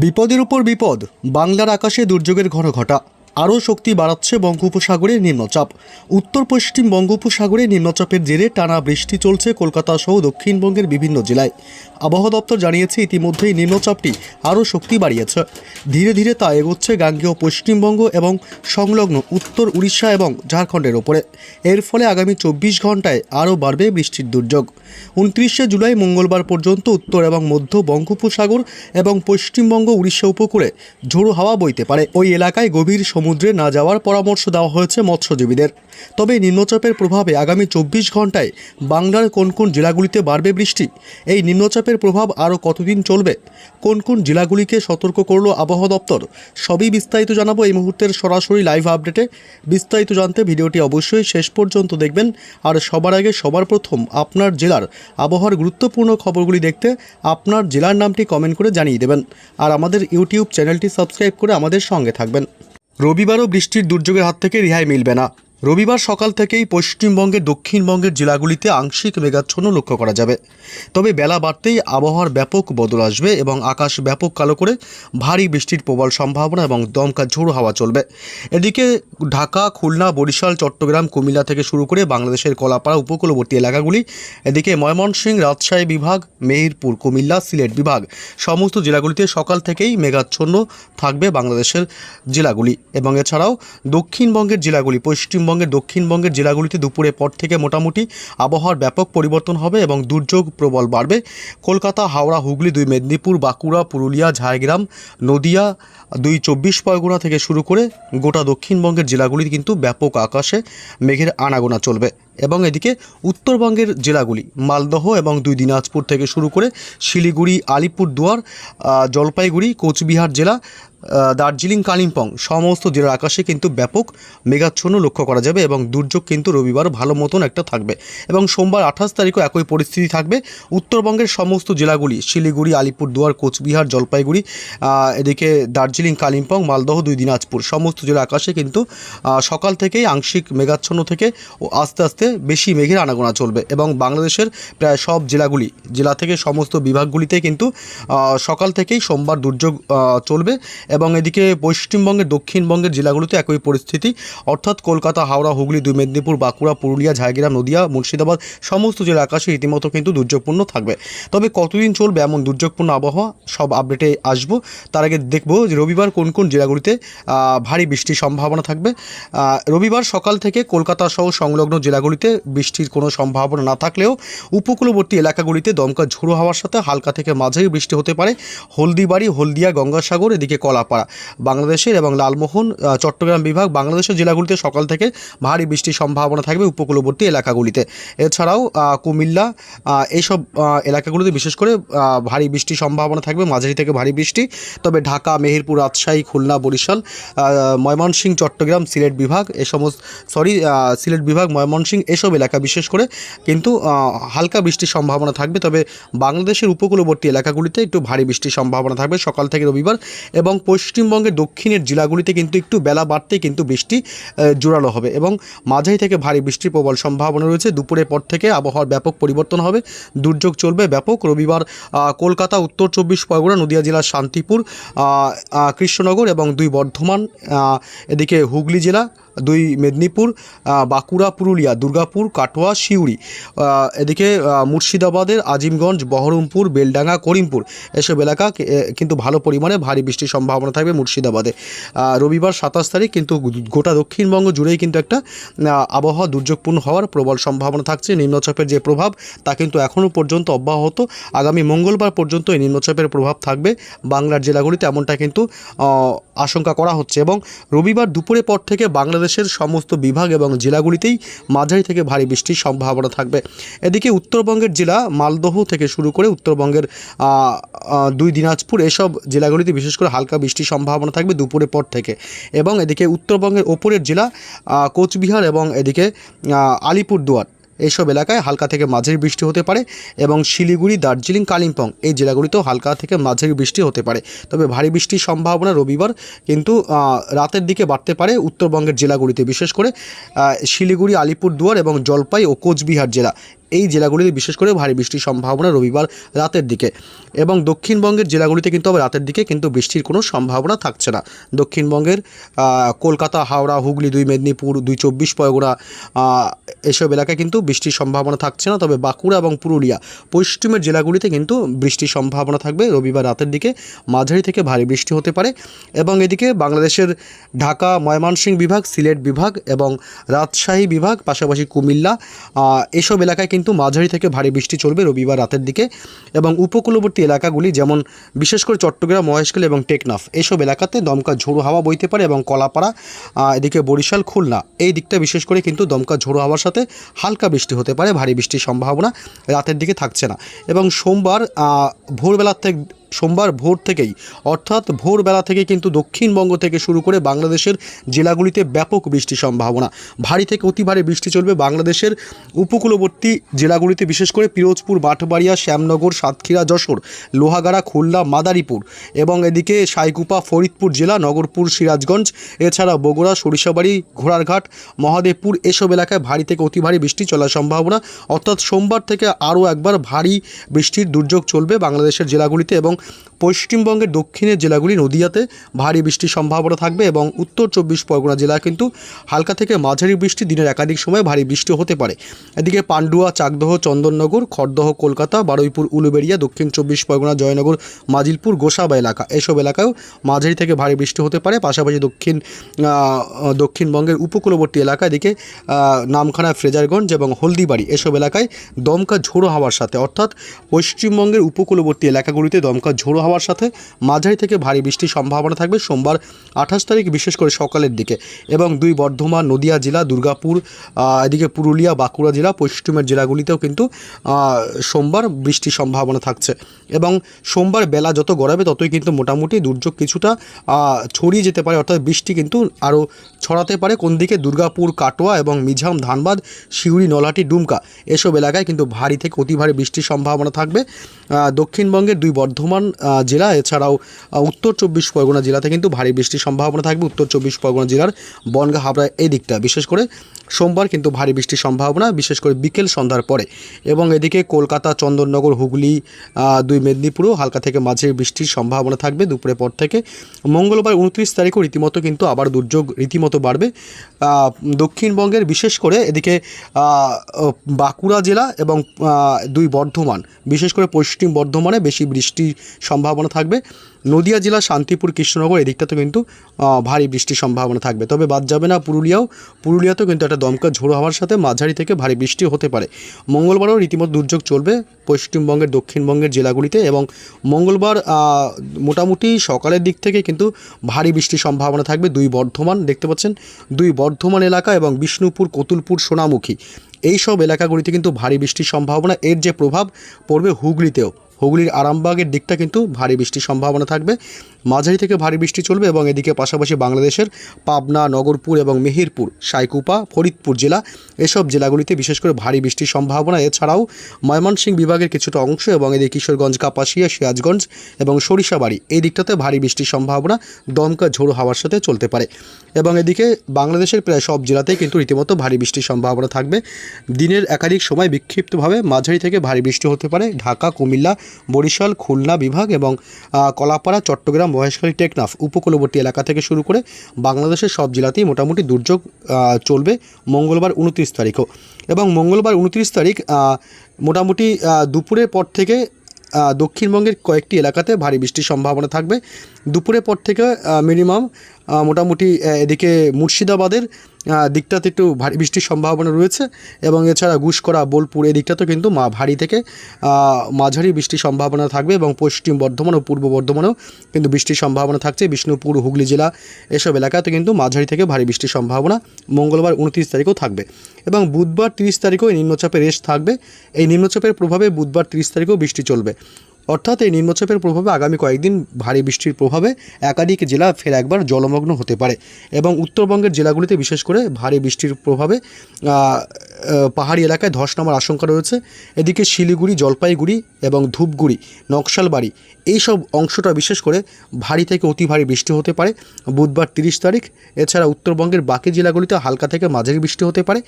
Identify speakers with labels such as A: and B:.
A: বিপদের উপর বিপদ বাংলার আকাশে দুর্যোগের ঘন ঘটা আরও শক্তি বাড়াচ্ছে বঙ্গোপসাগরে নিম্নচাপ। উত্তর পশ্চিম বঙ্গোপসাগরে নিম্নচাপের জেরে টানা বৃষ্টি চলছে কলকাতা সহ দক্ষিণবঙ্গের বিভিন্ন জেলায়। আবহাওয়া দপ্তর জানিয়েছে, ইতিমধ্যেই নিম্নচাপটি আরও শক্তি বাড়িয়েছে। ধীরে ধীরে তা এগোচ্ছে গাঙ্গেয় পশ্চিমবঙ্গ এবং সংলগ্ন উত্তর উড়িষ্যা এবং ঝাড়খণ্ডের ওপরে। এর ফলে আগামী চব্বিশ ঘন্টায় আরও বাড়বে বৃষ্টির দুর্যোগ। উনত্রিশে জুলাই মঙ্গলবার পর্যন্ত উত্তর এবং মধ্য বঙ্গোপসাগর এবং পশ্চিমবঙ্গ উড়িষ্যা উপকূলে ঝোড়ো হাওয়া বইতে পারে। ওই এলাকায় গভীর সমুদ্রে না যাওয়ার পরামর্শ দেওয়া হয়েছে মৎস্যজীবীদের। তবে নিম্নচাপের প্রভাবে আগামী চব্বিশ ঘন্টায় বাংলার কোন কোন জেলাগুলিতে বাড়বে বৃষ্টি? এই নিম্নচাপের প্রভাব আরও কতদিন চলবে? কোন কোন জেলাগুলিকে সতর্ক করল আবহাওয়া দপ্তর? সবই বিস্তারিত জানাব এই মুহূর্তের সরাসরি লাইভ আপডেটে। বিস্তারিত জানতে ভিডিওটি অবশ্যই শেষ পর্যন্ত দেখবেন। আর সবার আগে সবার প্রথম আপনার জেলার আবহাওয়ার গুরুত্বপূর্ণ খবরগুলি দেখতে আপনার জেলার নামটি কমেন্ট করে জানিয়ে দেবেন। আর আমাদের ইউটিউব চ্যানেলটি সাবস্ক্রাইব করে আমাদের সঙ্গে থাকবেন। রবিবারও বৃষ্টির দুর্যোগের হাত থেকে রেহাই মিলবে না। রবিবার সকাল থেকেই পশ্চিমবঙ্গের দক্ষিণবঙ্গের জেলাগুলিতে আংশিক মেঘাচ্ছন্ন লক্ষ্য করা যাবে। তবে বেলা বাড়তেই আবহাওয়ার ব্যাপক বদল আসবে এবং আকাশ ব্যাপক কালো করে ভারী বৃষ্টির প্রবল সম্ভাবনা এবং দমকা ঝোড়ো হাওয়া চলবে। এদিকে ঢাকা, খুলনা, বরিশাল, চট্টগ্রাম, কুমিল্লা থেকে শুরু করে বাংলাদেশের কলাপাড়া উপকূলবর্তী এলাকাগুলি, এদিকে ময়মনসিংহ, রাজশাহী বিভাগ, মেহেরপুর, কুমিল্লা, সিলেট বিভাগ, সমস্ত জেলাগুলিতে সকাল থেকেই মেঘাচ্ছন্ন থাকবে বাংলাদেশের জেলাগুলি। এবং এছাড়াও দক্ষিণবঙ্গের জেলাগুলি পশ্চিমবঙ্গের দক্ষিণবঙ্গের জেলাগুলিতে দুপুরের পর থেকে মোটামুটি আবহাওয়ার ব্যাপক পরিবর্তন হবে এবং দুর্যোগ প্রবল বাড়বে। কলকাতা, হাওড়া, হুগলি, দুই মেদিনীপুর, বাঁকুড়া, পুরুলিয়া, ঝাড়গ্রাম, নদিয়া, দুই চব্বিশ পরগনা থেকে শুরু করে গোটা দক্ষিণবঙ্গের জেলাগুলি কিন্তু ব্যাপক আকাশে মেঘের আনাগোনা চলবে। এবং এদিকে উত্তরবঙ্গের জেলাগুলি মালদহ এবং দুই দিনাজপুর থেকে শুরু করে শিলিগুড়ি, আলিপুরদুয়ার জলপাইগুড়ি, কোচবিহার জেলা দার্জিলিং, কালিম্পং সমস্ত জেলার আকাশে কিন্তু ব্যাপক মেঘাচ্ছন্ন লক্ষ্য করা যাবে এবং দুর্যোগ কিন্তু রবিবার ভালো মতন একটা থাকবে। এবং সোমবার আঠাশ তারিখও একই পরিস্থিতি থাকবে। উত্তরবঙ্গের সমস্ত জেলাগুলি, শিলিগুড়ি, আলিপুরদুয়ার, কোচবিহার, জলপাইগুড়ি এদিকে দার্জিলিং, কালিম্পং, মালদহ, দুই দিনাজপুর সমস্ত জেলার আকাশে কিন্তু সকাল থেকেই আংশিক মেঘাচ্ছন্ন থেকে ও আস্তে আস্তে বেশি মেঘের আনাগোনা চলবে এবং বাংলাদেশের প্রায় সব জেলাগুলি, জেলা থেকে সমস্ত বিভাগগুলিতে কিন্তু সকাল থেকেই সোমবার দুর্যোগ চলবে এবং এদিকে পশ্চিমবঙ্গের, দক্ষিণবঙ্গের জেলাগুলিতে একই পরিস্থিতি। অর্থাৎ কলকাতা, হাওড়া, হুগলি, দুই মেদিনীপুর, বাঁকুড়া, পুরুলিয়া, ঝাড়গ্রাম, নদিয়া, মুর্শিদাবাদ, সমস্ত জেলা আকাশে রীতিমতো কিন্তু দুর্যোগপূর্ণ থাকবে। তবে কতদিন চলবে এমন দুর্যোগপূর্ণ আবহাওয়া? সব আপডেটে আসব। তার আগে দেখব যে রবিবার কোন কোন জেলাগুলিতে ভারী বৃষ্টির সম্ভাবনা থাকবে। রবিবার সকাল থেকে কলকাতা সহ সংলগ্ন জেলাগুলিতে বৃষ্টির কোনো সম্ভাবনা না থাকলেও উপকূলবর্তী এলাকাগুলিতে দমকা ঝোড়ো হওয়ার সাথে হালকা থেকে মাঝারি বৃষ্টি হতে পারে। হলদিবাড়ি, হলদিয়া, গঙ্গাসাগর, এদিকে কলাপাড়া বাংলাদেশের এবং লালমোহন চট্টগ্রাম বিভাগ বাংলাদেশের জেলাগুলিতে সকাল থেকে ভারী বৃষ্টির সম্ভাবনা থাকবে উপকূলবর্তী এলাকাগুলিতে। এছাড়াও কুমিল্লা এইসব এলাকাগুলিতে বিশেষ করে ভারী বৃষ্টির সম্ভাবনা থাকবে, মাঝারি থেকে ভারী বৃষ্টি। তবে ঢাকা, মেহেরপুর, রাজশাহী, খুলনা, বরিশাল ময়মনসিংহ, চট্টগ্রাম, সিলেট বিভাগ, এ সমস্ত, সরি সিলেট বিভাগ, ময়মনসিংহ এসব এলাকা বিশেষ করে কিন্তু হালকা বৃষ্টির সম্ভাবনা থাকবে। তবে বাংলাদেশের উপকূলবর্তী এলাকাগুলিতে একটু ভারী বৃষ্টির সম্ভাবনা থাকবে সকাল থেকে রবিবার এবং পশ্চিমবঙ্গের দক্ষিণের জেলাগুলিতে কিন্তু একটু বেলা বাড়তেই কিন্তু বৃষ্টি জোরালো হবে এবং মাঝারি থেকে ভারী বৃষ্টির প্রবল সম্ভাবনা রয়েছে। দুপুরের পর থেকে আবহাওয়ার ব্যাপক পরিবর্তন হবে। দুর্যোগ চলবে ব্যাপক। রবিবার কলকাতা, উত্তর চব্বিশ পরগনা, নদিয়া জেলার শান্তিপুর কৃষ্ণনগর এবং দুই বর্ধমান এদিকে হুগলি জেলা দুই মেদিনীপুর বাঁকুড়া, পুরুলিয়া, দুর্গাপুর, কাটোয়া, সিউড়ি। এদিকে মুর্শিদাবাদের আজিমগঞ্জ, বহরমপুর, বেলডাঙ্গা, করিমপুর। এসব এলাকা কিন্তু ভালো পরিমাণে ভারী বৃষ্টির সম্ভাবনা থাকবে মুর্শিদাবাদে। রবিবার সাতাশ তারিখ কিন্তু গোটা দক্ষিণবঙ্গ জুড়েই কিন্তু একটা আবহাওয়া দুর্যোগপূর্ণ হওয়ার প্রবল সম্ভাবনা থাকছে। নিম্নচাপের যে প্রভাব, তা কিন্তু এখনও পর্যন্ত অব্যাহত। আগামী মঙ্গলবার পর্যন্ত এই নিম্নচাপের প্রভাব থাকবে। বাংলার জেলাগুলিতে এমনটা কিন্তু আশঙ্কা করা হচ্ছে এবং রবিবার দুপুরের পর থেকে বাংলাদেশের সমস্ত বিভাগ এবং জেলাগুলিতেই মাঝারি থেকে ভারী বৃষ্টির সম্ভাবনা থাকবে। এদিকে উত্তরবঙ্গের জেলা মালদহ থেকে শুরু করে উত্তরবঙ্গের দুই দিনাজপুর এসব জেলাগুলিতে বিশেষ করে হালকা বৃষ্টির সম্ভাবনা থাকবে দুপুরের পর থেকে। এবং এদিকে উত্তরবঙ্গের ওপরের জেলা কোচবিহার এবং এদিকে আলিপুরদুয়ার। এইসব এলাকায় হালকা থেকে মাঝের বৃষ্টি হতে পারে এবং শিলিগুড়ি, দার্জিলিং, কালিম্পং এই জেলাগুলিতেও হালকা থেকে মাঝের বৃষ্টি হতে পারে। তবে ভারী বৃষ্টির সম্ভাবনা রবিবার কিন্তু রাতের দিকে বাড়তে পারে উত্তরবঙ্গের জেলাগুলিতে। বিশেষ করে শিলিগুড়ি, আলিপুরদুয়ার এবং জলপাই ও কোচবিহার জেলা এই জেলাগুলিতে বিশেষ করে ভারী বৃষ্টির সম্ভাবনা রবিবার রাতের দিকে। এবং দক্ষিণবঙ্গের জেলাগুলিতে কিন্তু আবার রাতের দিকে কিন্তু বৃষ্টির কোনো সম্ভাবনা থাকছে না। দক্ষিণবঙ্গের কলকাতা, হাওড়া, হুগলি, দুই মেদিনীপুর, দুই চব্বিশ পরগনা এসব এলাকায় কিন্তু বৃষ্টির সম্ভাবনা থাকছে না। তবে বাঁকুড়া এবং পুরুলিয়া, পশ্চিমের জেলাগুলিতে কিন্তু বৃষ্টির সম্ভাবনা থাকবে রবিবার রাতের দিকে। মাঝারি থেকে ভারী বৃষ্টি হতে পারে। এবং এদিকে বাংলাদেশের ঢাকা, ময়মনসিংহ বিভাগ, সিলেট বিভাগ এবং রাজশাহী বিভাগ, পাশাপাশি কুমিল্লা এসব এলাকায় কিন্তু মাঝারি থেকে ভারী বৃষ্টি চলবে রবিবার রাতের দিকে এবং উপকূলবর্তী এলাকাগুলি যেমন বিশেষ করে চট্টগ্রাম, মহেশখালী এবং টেকনাফ, এসব এলাকাতে দমকা ঝোড়ো হাওয়া বইতে পারে এবং কলাপাড়া এদিকে বরিশাল, খুলনা, এই দিকটা বিশেষ করে কিন্তু দমকা ঝোড়ো হাওয়ার সাথে হালকা বৃষ্টি হতে পারে, ভারী বৃষ্টির সম্ভাবনা রাতের দিকে থাকছে না। এবং সোমবার ভোরবেলার থেকে সোমবার ভোর থেকেই, অর্থাৎ ভোরবেলা থেকে কিন্তু দক্ষিণবঙ্গ থেকে শুরু করে বাংলাদেশের জেলাগুলিতে ব্যাপক বৃষ্টির সম্ভাবনা। ভারী থেকে অতি ভারী বৃষ্টি চলবে বাংলাদেশের উপকূলবর্তী জেলাগুলিতে, বিশেষ করে পিরোজপুর বাঁশবাড়িয়া শ্যামনগর, সাতক্ষীরা, যশোর, লোহাগাড়া, খুলনা, মাদারীপুর এবং এদিকে সাইকুপা, ফরিদপুর জেলা, নগরপুর, সিরাজগঞ্জ, এছাড়া বগুড়া, সরিষাবাড়ি, ঘোড়ারঘাট, মহাদেবপুর এসব এলাকায় ভারী থেকে অতি ভারী বৃষ্টি চলার সম্ভাবনা। অর্থাৎ সোমবার থেকে আরও একবার ভারী বৃষ্টির দুর্যোগ চলবে বাংলাদেশের জেলাগুলিতে এবং পশ্চিমবঙ্গের দক্ষিণের জেলাগুলি নদিয়াতে ভারী বৃষ্টির সম্ভাবনা থাকবে এবং উত্তর চব্বিশ পরগনা জেলা কিন্তু হালকা থেকে মাঝারি বৃষ্টি দিনের একাধিক সময় ভারী বৃষ্টি হতে পারে। এদিকে পান্ডুয়া, চাকদহ, চন্দননগর, খড়দহ, কলকাতা, বারুইপুর, উলুবেড়িয়া, দক্ষিণ চব্বিশ পরগনা, জয়নগর, মাজিলপুর, গোসাবা এলাকা এসব এলাকায়ও মাঝারি থেকে ভারী বৃষ্টি হতে পারে। পাশাপাশি দক্ষিণ দক্ষিণবঙ্গের উপকূলবর্তী এলাকা এদিকে নামখানা, ফ্রেজারগঞ্জ এবং হলদিবাড়ি এসব এলাকায় দমকা ঝোড়ো হাওয়ার সাথে অর্থাৎ পশ্চিমবঙ্গের উপকূলবর্তী এলাকাগুলিতে দমকা ঝোড়ো হওয়ার সাথে মাঝারি থেকে ভারী বৃষ্টির সম্ভাবনা থাকবে সোমবার আঠাশ তারিখ, বিশেষ করে সকালের দিকে। এবং দুই বর্ধমান, নদিয়া জেলা, দুর্গাপুর এদিকে পুরুলিয়া, বাঁকুড়া জেলা, পশ্চিমের জেলাগুলিতেও কিন্তু সোমবার বৃষ্টির সম্ভাবনা থাকছে। এবং সোমবার বেলা যত গড়াবে ততই কিন্তু মোটামুটি দুর্যোগ কিছুটা ছড়িয়ে যেতে পারে। অর্থাৎ বৃষ্টি কিন্তু আরও ছড়াতে পারে। কোন দিকে দুর্গাপুর, কাটোয়া এবং মিঝাম ধানবাদ শিউড়ি নলহাটি, ডুমকা। এসব এলাকায় কিন্তু ভারী থেকে অতি ভারী বৃষ্টির সম্ভাবনা থাকবে। দক্ষিণবঙ্গের দুই বর্ধমান আহ, জেলা এছাড়াও উত্তর চব্বিশ পরগনা জেলাতে কিন্তু ভারী বৃষ্টির সম্ভাবনা থাকবে। উত্তর চব্বিশ পরগনা জেলার বনগা হাবড়া এই দিকটা। বিশেষ করে সোমবার কিন্তু ভারী বৃষ্টির সম্ভাবনা, বিশেষ করে বিকেল সন্ধ্যার পরে। এবং এদিকে কলকাতা, চন্দননগর, হুগলি দুই মেদিনীপুরেও হালকা থেকে মাঝে বৃষ্টির সম্ভাবনা থাকবে দুপুরের পর থেকে। মঙ্গলবার উনত্রিশ তারিখও রীতিমতো কিন্তু আবার দুর্যোগ রীতিমতো বাড়বে। দক্ষিণবঙ্গের বিশেষ করে এদিকে বাঁকুড়া জেলা এবং দুই বর্ধমান, বিশেষ করে পশ্চিম বর্ধমানে বেশি বৃষ্টির সম্ভাবনা থাকবে। নদিয়া জেলা শান্তিপুর কৃষ্ণনগর এদিকটাতে কিন্তু ভারী বৃষ্টির সম্ভাবনা থাকবে। তবে বাদ যাবে না পুরুলিয়াও। পুরুলিয়াতেও কিন্তু একটা দমকা ঝোড়ো হওয়ার সাথে মাঝারি থেকে ভারী বৃষ্টি হতে পারে। মঙ্গলবারও রীতিমতো দুর্যোগ চলবে পশ্চিমবঙ্গের, দক্ষিণবঙ্গের জেলাগুলিতে এবং মঙ্গলবার মোটামুটি সকালের দিক থেকে কিন্তু ভারী বৃষ্টির সম্ভাবনা থাকবে। দুই বর্ধমান, দেখতে পাচ্ছেন, দুই বর্ধমান এলাকা এবং বিষ্ণুপুর, কতুলপুর, সোনামুখী। এই সব এলাকাগুলিতে কিন্তু ভারী বৃষ্টির সম্ভাবনা। এর যে প্রভাব পড়বে হুগলিতেও। হুগলির আরামবাগের দিকটা কিন্তু ভারী বৃষ্টির সম্ভাবনা থাকবে। মাঝারি থেকে ভারী বৃষ্টি চলবে এবং এদিকে পাশাপাশি বাংলাদেশের পাবনা, নগরপুর এবং মেহেরপুর, সাইকুপা, ফরিদপুর জেলা এসব জেলাগুলিতে বিশেষ করে ভারী বৃষ্টির সম্ভাবনা। এছাড়াও ময়মনসিংহ বিভাগের কিছুটা অংশ এবং এদিকে কিশোরগঞ্জ, কাপাসিয়া, সিরাজগঞ্জ এবং সরিষাবাড়ি এই দিকটাতে ভারী বৃষ্টির সম্ভাবনা দমকা ঝোড়ো হাওয়ার সাথে চলতে পারে। এবং এদিকে বাংলাদেশের প্রায় সব জেলাতেই কিন্তু রীতিমতো ভারী বৃষ্টির সম্ভাবনা থাকবে। দিনের একাধিক সময় বিক্ষিপ্তভাবে মাঝারি থেকে ভারী বৃষ্টি হতে পারে। ঢাকা, কুমিল্লা, বরিশাল, খুলনা বিভাগ এবং কলাপাড়া, চট্টগ্রাম মহেশখালী টেকনাফ উপকূলবর্তী এলাকা থেকে শুরু করে বাংলাদেশের সব জেলাতেই মোটামুটি দুর্যোগ চলবে মঙ্গলবার উনত্রিশ তারিখও। এবং মঙ্গলবার উনত্রিশ তারিখ মোটামুটি দুপুরের পর থেকে দক্ষিণবঙ্গের কয়েকটি এলাকাতে ভারী বৃষ্টির সম্ভাবনা থাকবে। দুপুরের পর থেকে মিনিমাম মোটামুটি এদিকে মুর্শিদাবাদের দিকটাতে একটু ভারী বৃষ্টির সম্ভাবনা রয়েছে এবং এছাড়া গুসকরা, বোলপুর, এই দিকটাতেও কিন্তু মা, ভারী থেকে মাঝারি বৃষ্টির সম্ভাবনা থাকবে এবং পশ্চিম বর্ধমান ও পূর্ব বর্ধমানেও কিন্তু বৃষ্টির সম্ভাবনা থাকছে। বিষ্ণুপুর, হুগলি জেলা এসব এলাকাতে কিন্তু মাঝারি থেকে ভারী বৃষ্টির সম্ভাবনা মঙ্গলবার উনত্রিশ তারিখেও থাকবে এবং বুধবার তিরিশ তারিখেও এই নিম্নচাপের রেস্ট থাকবে। এই নিম্নচাপের প্রভাবে বুধবার তিরিশ তারিখেও বৃষ্টি চলবে। অর্থাৎ এই নিম্নচাপের প্রভাবে আগামী কয়েকদিন ভারী বৃষ্টির প্রভাবে একাধিক জেলা ফের একবার জলমগ্ন হতে পারে এবং উত্তরবঙ্গের জেলাগুলিতে বিশেষ করে ভারী বৃষ্টির প্রভাবে পাহাড়ি এলাকায় ধস নামার আশঙ্কা রয়েছে। এদিকে শিলিগুড়ি, জলপাইগুড়ি এবং ধূপগুড়ি, নকশালবাড়ি এইসব অংশটা বিশেষ করে ভারী থেকে অতি ভারী বৃষ্টি হতে পারে। বুধবার তিরিশ তারিখ, এছাড়া উত্তরবঙ্গের বাকি জেলাগুলিতে হালকা থেকে মাঝারি বৃষ্টি হতে পারে।